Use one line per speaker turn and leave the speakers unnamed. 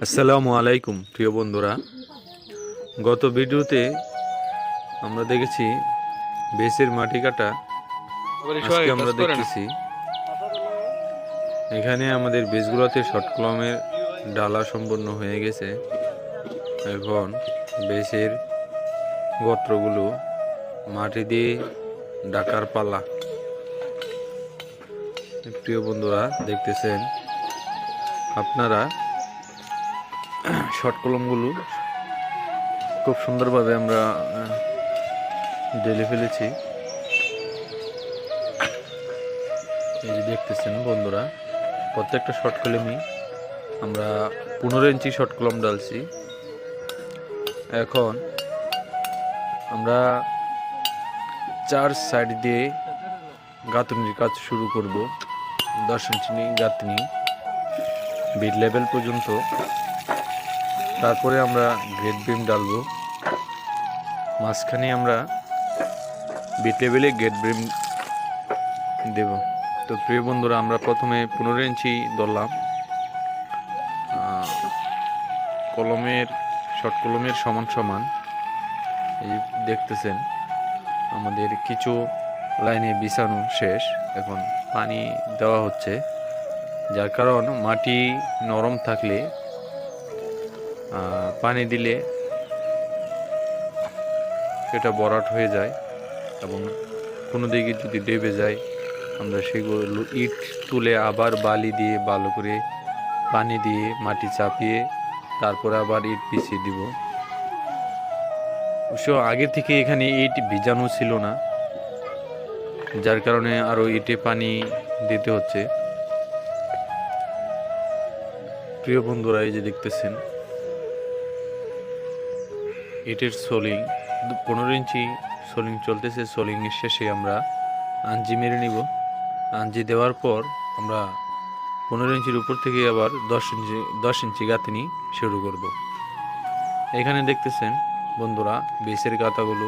আসসালামু আলাইকুম প্রিয় বন্ধুরা। গত ভিডিওতে আমরা দেখেছি বেসের মাটি কাটা আজকে আমরা দেখতেছি। এখানে আমাদের বেসগুলোতে শর্ট কলমের ডালা সম্পন্ন হয়ে গেছে। এখন বেসের গত্রগুলো মাটি দিয়ে ডাকার পালা। প্রিয় বন্ধুরা দেখতেছেন আপনারা শর্ট কলমগুলো খুব সুন্দরভাবে আমরা ঢেলে ফেলেছি। এই যে দেখতেছেন বন্ধুরা, প্রত্যেকটা শর্ট কলমই আমরা পনেরো ইঞ্চি শর্ট কলম ডালছি এখন আমরা চার সাইড দিয়ে গাঁথনির কাজ শুরু করব। দশ ইঞ্চি গাঁথনি, বিট লেভেল পর্যন্ত। তারপরে আমরা গ্রেড বিম ডালবো মাঝখানে আমরা বিট লেভেলে গ্রেড বিম দেব। তো প্রিয় বন্ধুরা, আমরা প্রথমে পনেরো ইঞ্চি ধরলাম। কলমের শর্ট কলমের সমান সমান। এই দেখতেছেন, আমাদের কিছু লাইনে বিছানো শেষ। এখন পানি দেওয়া হচ্ছে। যার কারণ মাটি নরম থাকলে পানি দিলে সেটা বরাট হয়ে যায় এবং কোনো দিকে যদি ডেবে যায়, আমরা সেগুলো ইট তুলে আবার বালি দিয়ে ভালো করে পানি দিয়ে মাটি চাপিয়ে তারপরে আবার ইট পিছিয়ে দিব। অবশ্য আগে থেকে এখানে ইট ভিজানো ছিল না, যার কারণে আরও ইটে পানি দিতে হচ্ছে। প্রিয় বন্ধুরা, এই যে দেখতেছেন ইটের সোলিং, পনেরো ইঞ্চি সোলিং চলতেছে সোলিংয়ের শেষে আমরা আঞ্জি মেরে নিব। আঞ্জি দেওয়ার পর আমরা পনেরো ইঞ্চির উপর থেকে আবার দশ ইঞ্চি দশ ইঞ্চি গাঁথনি শুরু করব। এখানে দেখতেছেন বন্ধুরা, বেসের গাঁথাগুলো